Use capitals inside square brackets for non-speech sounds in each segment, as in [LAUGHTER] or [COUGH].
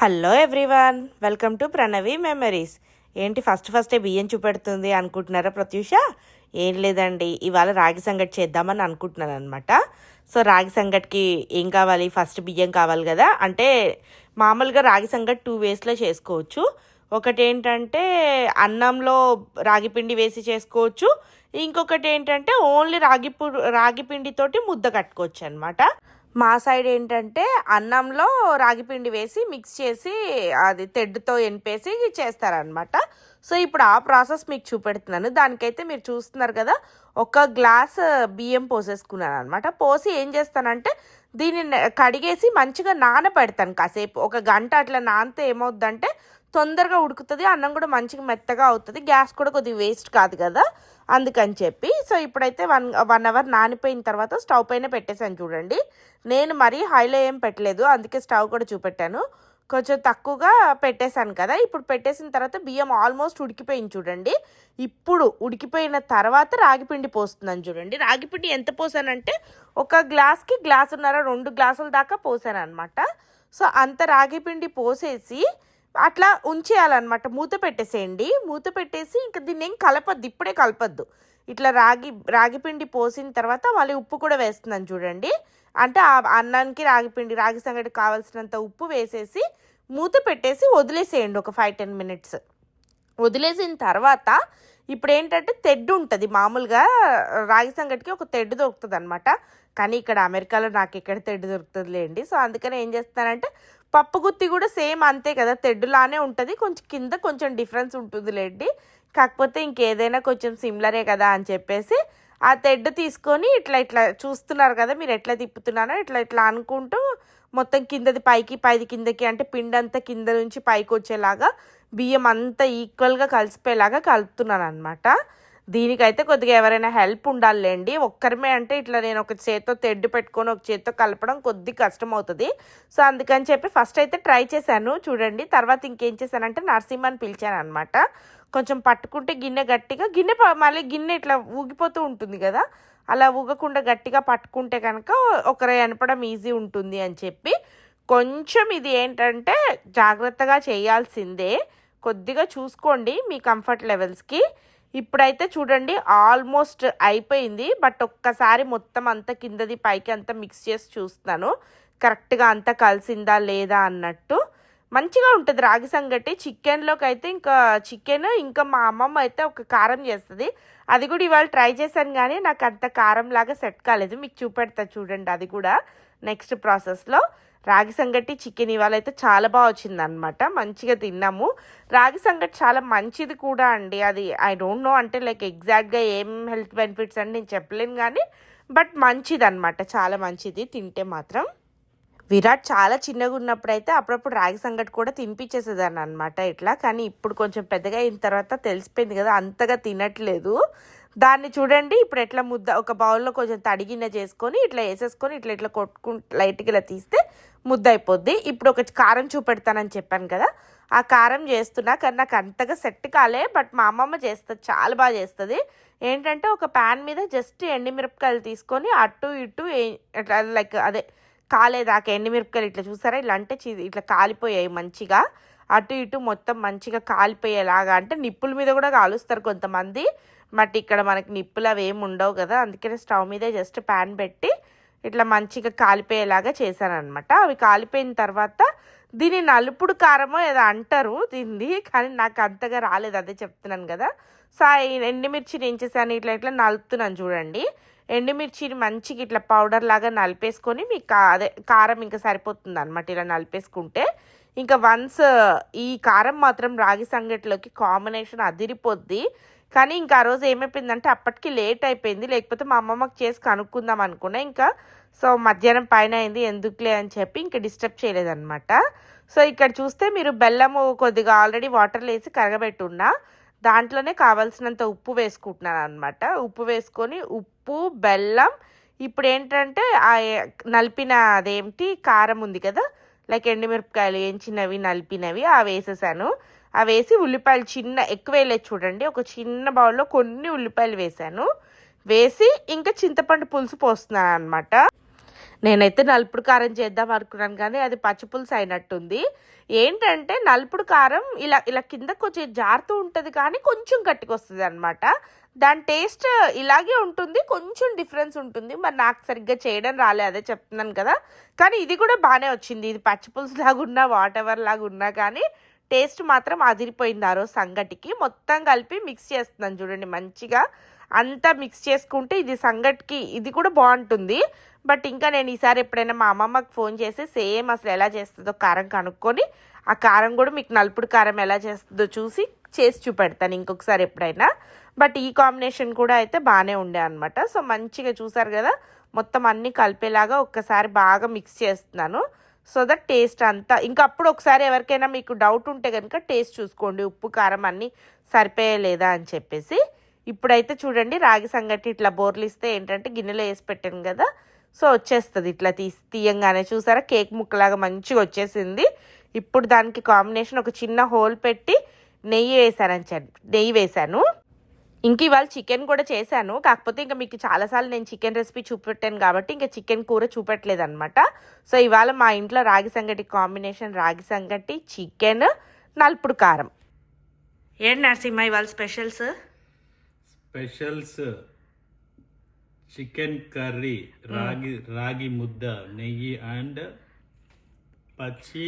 Hello everyone welcome to Pranavi memories ఏంటి first ఫస్టే బియ్యం చూపెడుతుంది అనుకుంటున్నారా ప్రత్యూష? ఏం లేదండి. ఇవాళ రాగి సంగటి చేద్దామని అనుకుంటున్నాను అనమాట సో రాగి సంగటికి ఏం కావాలి? ఫస్ట్ బియ్యం కావాలి కదా. అంటే మామూలుగా రాగి సంగటి టూ వేస్లో చేసుకోవచ్చు. ఒకటి ఏంటంటే అన్నంలో రాగి పిండి వేసి చేసుకోవచ్చు. ఇంకొకటి ఏంటంటే ఓన్లీ రాగి రాగి పిండితోటి ముద్ద కట్టుకోవచ్చు అనమాట మా సైడ్ ఏంటంటే అన్నంలో రాగి పిండి వేసి మిక్స్ చేసి అది తెడ్డుతో ఎనిపేసి చేస్తారనమాట సో ఇప్పుడు ఆ ప్రాసెస్ మీకు చూపెడుతున్నాను. దానికైతే మీరు చూస్తున్నారు కదా ఒక గ్లాస్ బియ్యం పోసేసుకున్నాను అనమాట పోసి ఏం చేస్తానంటే దీన్ని కడిగేసి మంచిగా నానబెడతాను కాసేపు. ఒక గంట అట్లా నానితే ఏమవుద్దంటే తొందరగా ఉడుకుతుంది అన్నం కూడా మంచిగా మెత్తగా అవుతుంది గ్యాస్ కూడా కొద్దిగా వేస్ట్ కాదు కదా. అందుకని చెప్పి సో ఇప్పుడైతే వన్ వన్ అవర్ నానిపోయిన తర్వాత స్టవ్ పైన పెట్టేశాను చూడండి. నేను మరీ హైలో ఏం పెట్టలేదు అందుకే స్టవ్ కూడా చూపెట్టాను. కొంచెం తక్కువగా పెట్టేశాను కదా ఇప్పుడు పెట్టేసిన తర్వాత బియ్యం ఆల్మోస్ట్ ఉడికిపోయింది చూడండి. ఇప్పుడు ఉడికిపోయిన తర్వాత రాగిపిండి పోస్తున్నాను చూడండి. రాగిపిండి ఎంత పోసానంటే ఒక గ్లాస్కి గ్లాసున్నర రెండు గ్లాసుల దాకా పోసాను అనమాట సో అంత రాగిపిండి పోసేసి అట్లా ఉంచేయాలన్నమాట. మూత పెట్టేసేయండి. మూత పెట్టేసి ఇంకా దీన్ని ఏం కలపద్దు. ఇప్పుడే కలపద్దు. ఇట్లా రాగి రాగిపిండి పోసిన తర్వాత మళ్ళీ ఉప్పు కూడా వేస్తున్నాను చూడండి. అంటే ఆ అన్నానికి రాగిపిండి రాగి సంగటి కావాల్సినంత ఉప్పు వేసేసి మూత పెట్టేసి వదిలేసేయండి ఒక ఫైవ్ టెన్ మినిట్స్ వదిలేసిన తర్వాత ఇప్పుడు ఏంటంటే తెడ్డు ఉంటుంది. మామూలుగా రాగి సంగటికి ఒక తెడ్డు దొరుకుతుంది అనమాట కానీ ఇక్కడ అమెరికాలో నాకు ఇక్కడ తెడ్డు దొరుకుతుంది లేండి సో అందుకని ఏం చేస్తానంటే పప్పు గుత్తి కూడా సేమ్ అంతే కదా తెడ్డులానే ఉంటుంది. కొంచెం కింద కొంచెం డిఫరెన్స్ ఉంటుంది లేండి కాకపోతే ఇంకేదైనా కొంచెం సిమిలరే కదా అని చెప్పేసి ఆ తెడ్డు తీసుకొని ఇట్లా ఇట్లా చూస్తున్నారు కదా మీరు ఎట్లా తిప్పుతున్నారో ఇట్లా ఇట్లా అనుకుంటూ మొత్తం కిందది పైకి పైది కిందకి అంటే పిండి అంతా కింద నుంచి పైకి వచ్చేలాగా బియ్యం అంతా ఈక్వల్గా కలిసిపోయేలాగా కలుపుతున్నాను అనమాట దీనికైతే కొద్దిగా ఎవరైనా హెల్ప్ ఉండాలండి ఒక్కరిమే అంటే ఇట్లా నేను ఒక చేత్తో తెడ్డు పెట్టుకొని ఒక చేత్తో కలపడం కొద్ది కష్టం అవుతుంది సో అందుకని చెప్పి ఫస్ట్ అయితే ట్రై చేశాను. చూడండి తర్వాత ఇంకేం చేశానంటే నరసింహని పిలిచాను అనమాట కొంచెం పట్టుకుంటే గిన్నె గట్టిగా గిన్నె మళ్ళీ గిన్నె ఇట్లా ఊగిపోతూ ఉంటుంది కదా. అలా ఊగకుండా గట్టిగా పట్టుకుంటే కనుక ఒకరు అనపడం ఈజీ ఉంటుంది అని చెప్పి కొంచెం ఇది ఏంటంటే జాగ్రత్తగా చేయాల్సిందే. కొద్దిగా చూసుకోండి మీ కంఫర్ట్ లెవెల్స్కి. ఇప్పుడైతే చూడండి ఆల్మోస్ట్ అయిపోయింది. బట్ ఒక్కసారి మొత్తం అంతా కిందది పైకి అంతా మిక్స్ చేసి చూస్తున్నాను. కరెక్ట్గా అంతా కలిసిందా లేదా అన్నట్టు. మంచిగా ఉంటుంది రాగి సంగటి. చికెన్లోకి అయితే ఇంకా చికెన్ ఇంకా మా అమ్మమ్మ అయితే ఒక కారం చేస్తుంది. అది కూడా ఇవాళ ట్రై చేశాను కానీ నాకు అంత కారం లాగా సెట్ కాలేదు. మీకు చూపెడతా చూడండి అది కూడా నెక్స్ట్ ప్రాసెస్లో. రాగి సంగటి చికెన్ ఇవాళ అయితే చాలా బాగా వచ్చిందనమాట మంచిగా తిన్నాము. రాగి సంగటి చాలా మంచిది కూడా అండి. అది ఐ డోంట్ నో అంటే లైక్ ఎగ్జాక్ట్గా ఏం హెల్త్ బెనిఫిట్స్ అని నేను చెప్పలేను కానీ బట్ మంచిది అనమాట చాలా మంచిది తింటే మాత్రం. విరాట్ చాలా చిన్నగా ఉన్నప్పుడు అయితే అప్పుడప్పుడు రాగి సంగటి కూడా తినిపించేసేదాన్ని అనమాట ఇట్లా. కానీ ఇప్పుడు కొంచెం పెద్దగా అయిన తర్వాత తెలిసిపోయింది కదా అంతగా తినట్లేదు. దాన్ని చూడండి. ఇప్పుడు ఎట్లా ముద్ద ఒక బౌల్లో కొంచెం తడిగిన చేసుకొని ఇట్లా వేసేసుకొని ఇట్లా ఇట్లా కొట్టుకు లైట్గా ఇలా తీస్తే ముద్ద అయిపోద్ది. ఇప్పుడు ఒక కారం చూపెడతానని చెప్పాను కదా ఆ కారం చేస్తున్నా కానీ నాకు అంతగా సెట్ కాలే బట్ మా అమ్మమ్మ చేస్తుంది చాలా బాగా చేస్తుంది. ఏంటంటే ఒక ప్యాన్ మీద జస్ట్ ఎండిమిరపకాయలు తీసుకొని అటు ఇటు అట్లా లైక్ అదే కాలేదాకా ఎండిమిరపకాయలు ఇట్లా చూసారా? ఇట్లా అంటే ఇట్లా కాలిపోయాయి మంచిగా. అటు ఇటు మొత్తం మంచిగా కాలిపోయేలాగా అంటే నిప్పుల మీద కూడా కాలుస్తారు కొంతమంది. బట్ ఇక్కడ మనకి నిప్పులు అవి ఏమి ఉండవు కదా అందుకనే స్టవ్ మీదే జస్ట్ ప్యాన్ పెట్టి ఇట్లా మంచిగా కాలిపోయేలాగా చేశాను అనమాట అవి కాలిపోయిన తర్వాత దీని నలుపుడు కారమో ఏదో అంటారు దీన్ని కానీ నాకు అంతగా రాలేదు అదే చెప్తున్నాను కదా. సో ఎండుమిర్చిని ఏం చేశాను ఇట్లా ఇట్లా నలుపుతున్నాను చూడండి. ఎండుమిర్చిని మంచిగా ఇట్లా పౌడర్ లాగా నలిపేసుకొని మీకు కా- అదే కారం ఇంకా సరిపోతుంది అనమాట ఇలా నలిపేసుకుంటే. ఇంకా వన్స్ ఈ కారం మాత్రం రాగి సంగటిలోకి కాంబినేషన్ అదిరిపోద్ది. కానీ ఇంకా ఆ రోజు ఏమైపోయిందంటే అప్పటికి లేట్ అయిపోయింది. లేకపోతే మా అమ్మమ్మకి చేసి కనుక్కుందాం అనుకున్నా. ఇంకా సో మధ్యాహ్నం పైన అయింది. ఎందుకులే అని చెప్పి ఇంకా డిస్టర్బ్ చేయలేదన్నమాట. సో ఇక్కడ చూస్తే మీరు బెల్లము కొద్దిగా ఆల్రెడీ వాటర్లో వేసి కరగబెట్టున్నా. దాంట్లోనే కావాల్సినంత ఉప్పు వేసుకుంటున్నాను అనమాట ఉప్పు వేసుకొని ఉప్పు బెల్లం ఇప్పుడు ఏంటంటే ఆ నలిపిన అదేంటి కారం ఉంది కదా లైక్ ఎండుమిరపకాయలు ఏంచినవి నలిపినవి అవి వేసేసాను. అవి వేసి ఉల్లిపాయలు చిన్న ఎక్కువ వేయలేదు చూడండి. ఒక చిన్న బౌల్లో కొన్ని ఉల్లిపాయలు వేసాను వేసి ఇంకా చింతపండు పులుసు పోస్తున్నాను అనమాట నేనైతే నలుపుడు కారం చేద్దాం అనుకున్నాను కానీ అది పచ్చిపులుసు అయినట్టుంది. ఏంటంటే నలుపుడు కారం ఇలా ఇలా కింద కొంచెం జారుతూ ఉంటుంది కానీ కొంచెం గట్టిగా వస్తుంది అనమాట దాని టేస్ట్ ఇలాగే ఉంటుంది కొంచెం డిఫరెన్స్ ఉంటుంది. మరి నాకు సరిగ్గా చేయడం రాలే అదే చెప్తున్నాను కదా. కానీ ఇది కూడా బాగానే వచ్చింది. ఇది పచ్చిపులుసు లాగా ఉన్నా వాట్ ఎవర్ లాగా ఉన్నా కానీ టేస్ట్ మాత్రం అదిరిపోయింది ఆ రోజు సంగటికి. మొత్తం కలిపి మిక్స్ చేస్తున్నాను చూడండి మంచిగా. అంతా మిక్స్ చేసుకుంటే ఇది సంగటికి ఇది కూడా బాగుంటుంది. బట్ ఇంకా నేను ఈసారి ఎప్పుడైనా మా అమ్మమ్మకి ఫోన్ చేసి సేమ్ అసలు ఎలా చేస్తుందో కారం కనుక్కొని ఆ కారం కూడా మీకు నలుపుడు కారం ఎలా చేస్తుందో చూసి చేసి చూపెడతాను ఇంకొకసారి ఎప్పుడైనా. బట్ ఈ కాంబినేషన్ కూడా అయితే బాగానే ఉండే అనమాట సో మంచిగా చూసారు కదా మొత్తం అన్నీ కలిపేలాగా ఒక్కసారి బాగా మిక్స్ చేస్తున్నాను. సో దట్ టేస్ట్ అంతా. ఇంకా అప్పుడు ఒకసారి ఎవరికైనా మీకు డౌట్ ఉంటే కనుక టేస్ట్ చూసుకోండి. ఉప్పు కారం అన్నీ సరిపోయలేదా అని చెప్పేసి. ఇప్పుడైతే చూడండి రాగి సంగటి ఇట్లా బోర్లిస్తే ఏంటంటే గిన్నెలో వేసి పెట్టాను కదా. సో వచ్చేస్తుంది ఇట్లా తీసి తీయంగానే చూసారా? కేక్ ముక్కలాగా మంచిగా వచ్చేసింది. ఇప్పుడు దానికి కాంబినేషన్ ఒక చిన్న హోల్ పెట్టి నెయ్యి వేసానని నెయ్యి వేశాను ఇంక ఇవాళ చికెన్ కూడా చేశాను. కాకపోతే ఇంకా మీకు చాలాసార్లు నేను చికెన్ రెసిపీ చూపెట్టాను కాబట్టి ఇంకా చికెన్ కూర చూపెట్టలేదు అనమాట సో ఇవాళ మా ఇంట్లో రాగి సంగటి కాంబినేషన్ రాగి సంగటి చికెన్ నలుపుడు కారం. ఏంటి నరసింహ ఇవాళ స్పెషల్స్? స్పెషల్స్ చికెన్ కర్రీ రాగి రాగి ముద్ద నెయ్యి అండ్ పచ్చి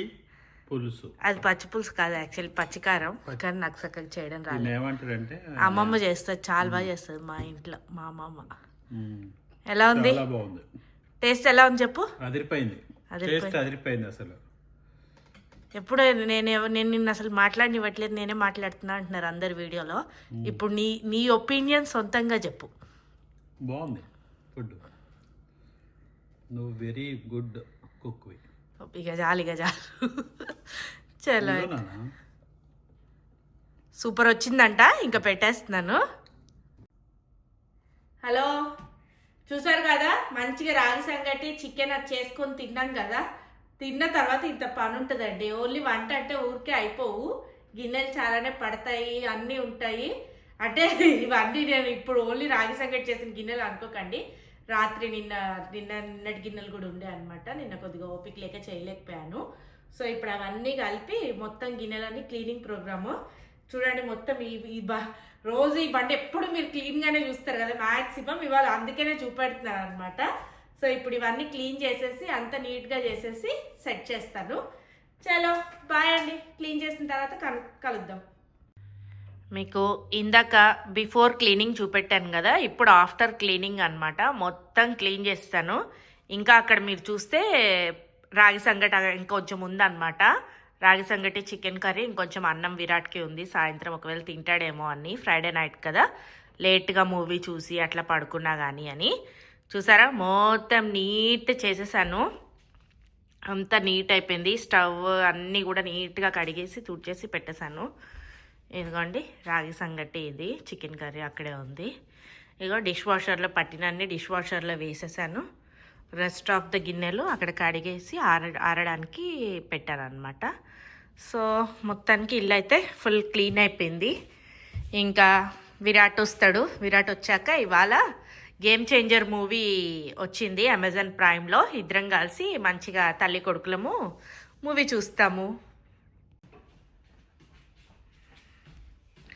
పులుసు. అది పచ్చి పులుసు కాదు యాక్చువల్లీ పచ్చికారం కానీ నాకు చక్కగా చేయడం రాలేదు. ఏమంటారంటే అమ్మమ్మ చేస్తుంది చాలా బాగా చేస్తుంది మా ఇంట్లో మా అమ్మమ్మ. మ్మ్. ఎలా ఉంది? బాగుంది. టేస్ట్ ఎలా ఉంది చెప్పు? అదిరిపోయింది. టేస్ట్ అదిరిపోయింది అసలు. ఎప్పుడు నేను నేను నిన్ను అసలు మాట్లాడినివ్వట్లేదు నేనే మాట్లాడుతున్నా అంటున్నారు అందరు వీడియోలో. ఇప్పుడు నీ నీ ఒపీనియన్ సొంతంగా చెప్పు. బాగుంది. ఫుడ్. నువ్వు వెరీ గుడ్ కుక్వి. ఇక చాలు ఇక చాలు చలో సూపర్ వచ్చిందంట ఇంకా పెట్టేస్తున్నాను. హలో? చూసారు కదా? మంచిగా రాగి సంగటి చికెన్ అది చేసుకొని తిన్నాం కదా? తిన్న తర్వాత ఇంత పని ఉంటుందండి. ఓన్లీ వంట అంటే ఊరికే అయిపోవు. గిన్నెలు చాలానే పడతాయి అన్నీ ఉంటాయి. అంటే ఇవన్నీ నేను ఇప్పుడు ఓన్లీ రాగి సంగటి చేసిన గిన్నెలు అనుకోకండి. రాత్రి నిన్న నిన్న నిన్నటి గిన్నెలు కూడా ఉండే అనమాట నిన్న కొద్దిగా ఓపిక లేక చేయలేకపోయాను. సో ఇప్పుడు అవన్నీ కలిపి మొత్తం గిన్నెలన్నీ క్లీనింగ్ ప్రోగ్రాము. చూడండి మొత్తం ఈ ఈ బ రోజు ఈ బండి ఎప్పుడు మీరు క్లీన్గానే చూస్తారు కదా మ్యాక్సిమం ఇవాళ అందుకనే చూపెడుతున్నాను అనమాట సో ఇప్పుడు ఇవన్నీ క్లీన్ చేసేసి అంత నీట్గా చేసేసి సెట్ చేస్తాను. చలో బాయ్ అండి. క్లీన్ చేసిన తర్వాత కలుద్దాం. మీకు ఇందాక బిఫోర్ క్లీనింగ్ చూపెట్టాను కదా ఇప్పుడు ఆఫ్టర్ క్లీనింగ్ అన్నమాట. మొత్తం క్లీన్ చేస్తాను. ఇంకా అక్కడ మీరు చూస్తే రాగి సంగటి ఇంకొంచెం ఉందన్నమాట. రాగి సంగటి చికెన్ కర్రీ ఇంకొంచెం అన్నం విరాట్కి ఉంది. సాయంత్రం ఒకవేళ తింటాడేమో అని. ఫ్రైడే నైట్ కదా. లేట్గా మూవీ చూసి అట్లా పడుకున్నా కానీ అని. చూసారా? మొత్తం నీట్ చేసేసాను. అంతా నీట్ అయిపోయింది. స్టవ్ అన్నీ కూడా నీట్గా కడిగేసి తుడిచేసి పెట్టేశాను. ఇదిగోండి రాగి సంగటి ఇది చికెన్ కర్రీ అక్కడే ఉంది. ఇదిగో డిష్ వాషర్లో పట్టినన్ని డిష్ వాషర్లో వేసేసాను. రెస్ట్ ఆఫ్ ద గిన్నెలు అక్కడ కడిగేసి ఆర ఆరడానికి పెట్టారనమాట సో మొత్తానికి ఇల్లు అయితే ఫుల్ క్లీన్ అయిపోయింది. ఇంకా విరాట్ వస్తాడు. విరాట్ వచ్చాక ఇవాళ గేమ్ చేంజర్ మూవీ వచ్చింది అమెజాన్ ప్రైమ్లో ఇద్దరం కలిసి మంచిగా తల్లి కొడుకులము మూవీ చూస్తాము.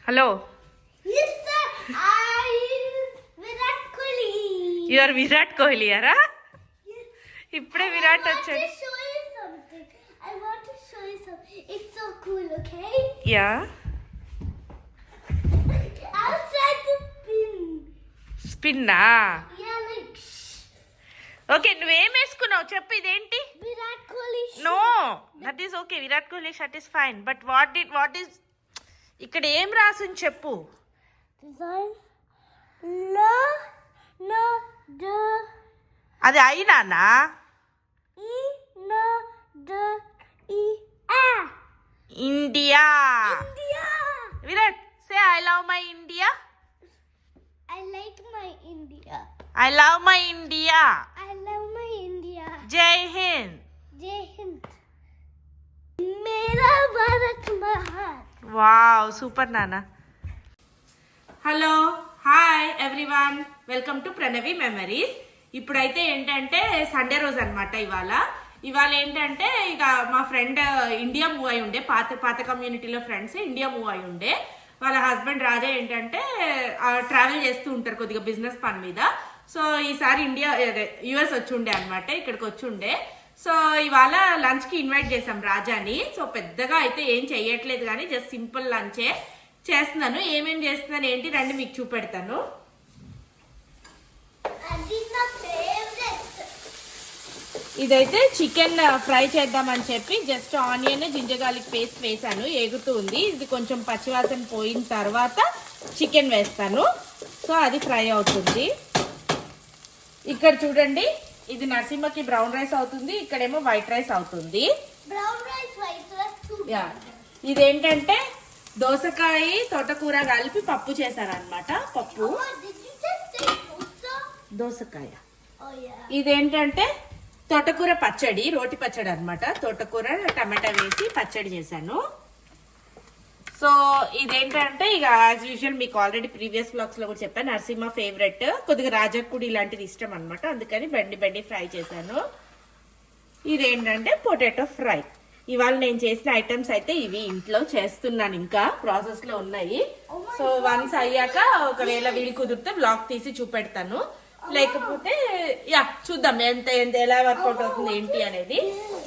హలో. విరాట్ ఆర్ విరాట్ కోహ్లీ అరా? ఇప్పుడే విరాట్ వచ్చాడు. యా. [LAUGHS] స్పిన్నా? ఓకే నువ్వు ఏం వేసుకున్నావు? చెప్పు no that is okay Virat Kohli shirt is fine but what the what is ఇక్కడ ఏం రాసింది చెప్పు Design. La, na, de, అది అయినానా e, na, de, e, a. India India. Virat say I love my India I like my India. I love my India I love my India. జై హింద్ जय हिंद मेरा भारत महान వావ్ సూపర్ నాన్న. Hello hi everyone. Welcome to Pranavi memories. ఇప్పుడైతే ఏంటంటే Sunday రోజు అనమాట ఇవాళ. ఇవాళ ఏంటంటే ఇక మా ఫ్రెండ్ ఇండియా మూవ్ అయి ఉండే. పాత పాత కమ్యూనిటీలో ఫ్రెండ్స్ ఇండియా మూవ్ అయి ఉండే. వాళ్ళ హస్బెండ్ రాజా ఏంటంటే ట్రావెల్ చేస్తూ ఉంటారు కొద్దిగా బిజినెస్ పని మీద. సో ఈసారి ఇండియా యుఎస్ వచ్చి ఉండే అనమాట ఇక్కడికి వచ్చి ఉండే. సో ఇవాళ లంచ్కి ఇన్వైట్ చేసాం రాజాని. సో పెద్దగా అయితే ఏం చెయ్యట్లేదు కానీ జస్ట్ సింపుల్ లంచే చేస్తున్నాను. ఏమేం చేస్తున్నాను ఏంటి రండి మీకు చూపెడతాను. ఇదైతే చికెన్ ఫ్రై చేద్దామని చెప్పి just onion ginger garlic paste వేసాను ఎగుతూ ఉంది. ఇది కొంచెం పచ్చివాసన పోయిన తర్వాత చికెన్ వేస్తాను. సో అది ఫ్రై అవుతుంది. ఇక్కడ చూడండి. ఇది నరసింహకి బ్రౌన్ రైస్ అవుతుంది ఇక్కడేమో వైట్ రైస్ అవుతుంది. ఇదేంటంటే దోసకాయ తోటకూర కలిపి పప్పు చేశారనమాట పప్పు? దోసకాయ. Oh. ఇదేంటంటే తోటకూర పచ్చడి రోటి పచ్చడి అన్నమాట తోటకూర టమాటా వేసి పచ్చడి చేశాను. సో ఇదేంటంటే ఇక యాజ్ యూజువల్ మీకు ఆల్రెడీ ప్రీవియస్ బ్లాగ్స్లో కూడా చెప్పాను నరసింహ ఫేవరెట్ కొద్దిగా రాజాకుడి ఇలాంటిది ఇష్టం అనమాట అందుకని బండి బండి ఫ్రై చేశాను. ఇదేంటంటే పొటాటో ఫ్రై. ఇవాళ నేను చేసిన ఐటమ్స్ అయితే ఇవి ఇంట్లో చేస్తున్నాను ఇంకా ప్రాసెస్లో ఉన్నాయి. సో వన్స్ అయ్యాక ఒకవేళ వీలు కుదిరితే బ్లాగ్ తీసి చూపెడతాను. లేకపోతే యా చూద్దాం ఎంత ఎంత ఎలా వర్కౌట్ అవుతుంది ఏంటి అనేది.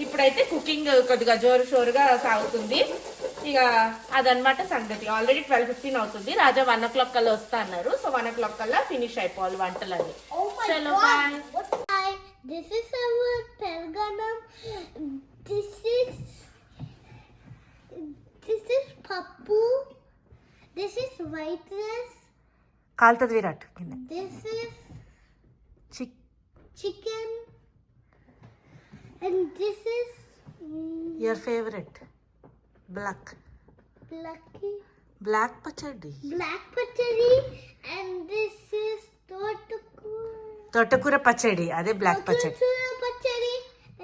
ఇప్పుడైతే కుకింగ్ కొద్దిగా జోరు షోరుగా సాగుతుంది. అదనమాట సంగతి. ఆల్రెడీ ట్వెల్వ్ ఫిఫ్టీన్ అవుతుంది. రాజా వన్ ఓ క్లాక్ కల్లా వస్తా అన్నారు. సో వన్ ఓ క్లాక్ కల్లా ఫినిష్ అయిపోవాలి వంటలు అవి కాల్తది Virat chicken and this is your favourite Black. Blacky. Black pachadi. Black pachadi and this is totakura. Totakura pachadi. Ade black pachadi. Totakura pachadi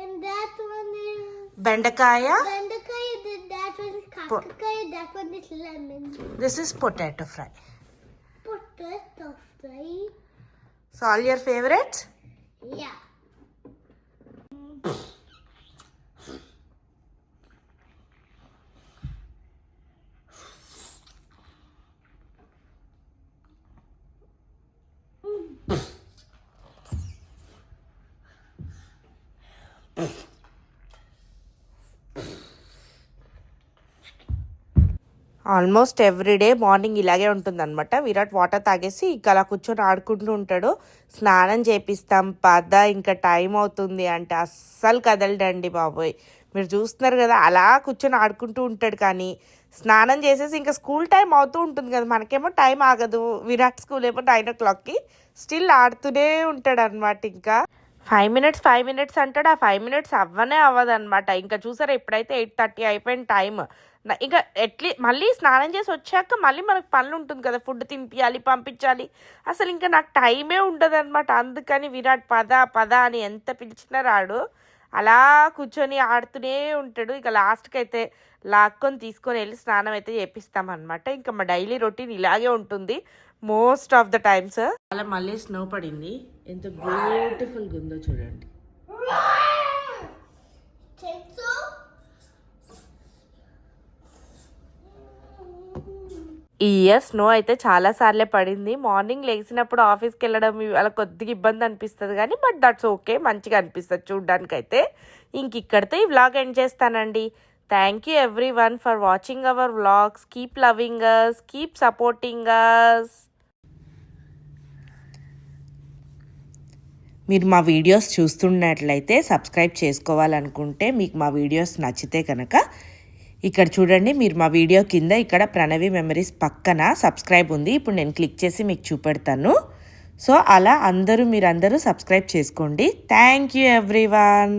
and that one is. Bendakaya. Bendakaya. That one is kakakaya. That one is lemon. This is potato fry. Potato fry. So all your favorites? Yeah. Almost everyday morning ఇలాగే ఉంటుందన్నమాట. Virat water తాగేసి ఇంకా అలా కూర్చొని ఆడుకుంటూ ఉంటాడు. స్నానం చేపిస్తాం పద ఇంకా టైం అవుతుంది అంటే అస్సలు కదలడండి బాబోయ్. మీరు చూస్తున్నారు కదా అలా కూర్చొని ఆడుకుంటూ ఉంటాడు కానీ స్నానం చేసేసి ఇంకా స్కూల్ టైం అవుతూ ఉంటుంది కదా మనకేమో టైం ఆగదు. విరాట్ స్కూల్ ఏమో నైన్ ఓ క్లాక్కి స్టిల్ ఆడుతూనే ఉంటాడు అనమాట ఇంకా. ఫైవ్ మినిట్స్ ఫైవ్ మినిట్స్ అంటాడు. ఆ ఫైవ్ మినిట్స్ అవ్వనే అవ్వదు అనమాట ఇంకా చూసారా ఇప్పుడైతే ఎయిట్ థర్టీ అయిపోయిన టైం ఇంకా ఎట్లీ మళ్ళీ స్నానం చేసి వచ్చాక మళ్ళీ మనకు పనులు ఉంటుంది కదా. ఫుడ్ తింపియాలి పంపించాలి. అసలు ఇంకా నాకు టైమే ఉండదు అనమాట అందుకని విరాట్ పద పద అని ఎంత పిలిచినా రాడు. అలా కూర్చొని ఆడుతూనే ఉంటాడు. ఇక లాస్ట్కి అయితే లాక్కొని తీసుకొని వెళ్ళి స్నానం అయితే చేపిస్తామన్నమాట. ఇంకా మా డైలీ రొటీన్ ఇలాగే ఉంటుంది. Most of the times. అలా మళ్ళీ స్నో పడింది. ఎంత బ్యూటిఫుల్గా ఉందో చూడండి. ఈ ఇయర్ స్నో అయితే చాలా సార్లే పడింది. మార్నింగ్ లేచినప్పుడు ఆఫీస్కి వెళ్ళడం అలా కొద్దిగా ఇబ్బంది అనిపిస్తుంది కానీ బట్ దట్స్ ఓకే మంచిగా అనిపిస్తుంది చూడ్డానికి అయితే ఇంక ఇక్కడితో ఈ వ్లాగ్ ఎండ్ చేస్తానండి. Thank you every one for watching our vlogs keep loving us keep supporting us మీరు మా వీడియోస్ చూస్తున్నట్లయితే సబ్స్క్రైబ్ చేసుకోవాలనుకుంటే మీకు మా వీడియోస్ నచ్చితే కనుక ఇక్కడ చూడండి మీరు మా వీడియో కింద ఇక్కడ ప్రణవి మెమరీస్ పక్కన సబ్స్క్రైబ్ ఉంది. ఇప్పుడు నేను క్లిక్ చేసి మీకు చూపెడతాను. సో అలా అందరూ మీరందరూ సబ్స్క్రైబ్ చేసుకోండి. Thank you everyone.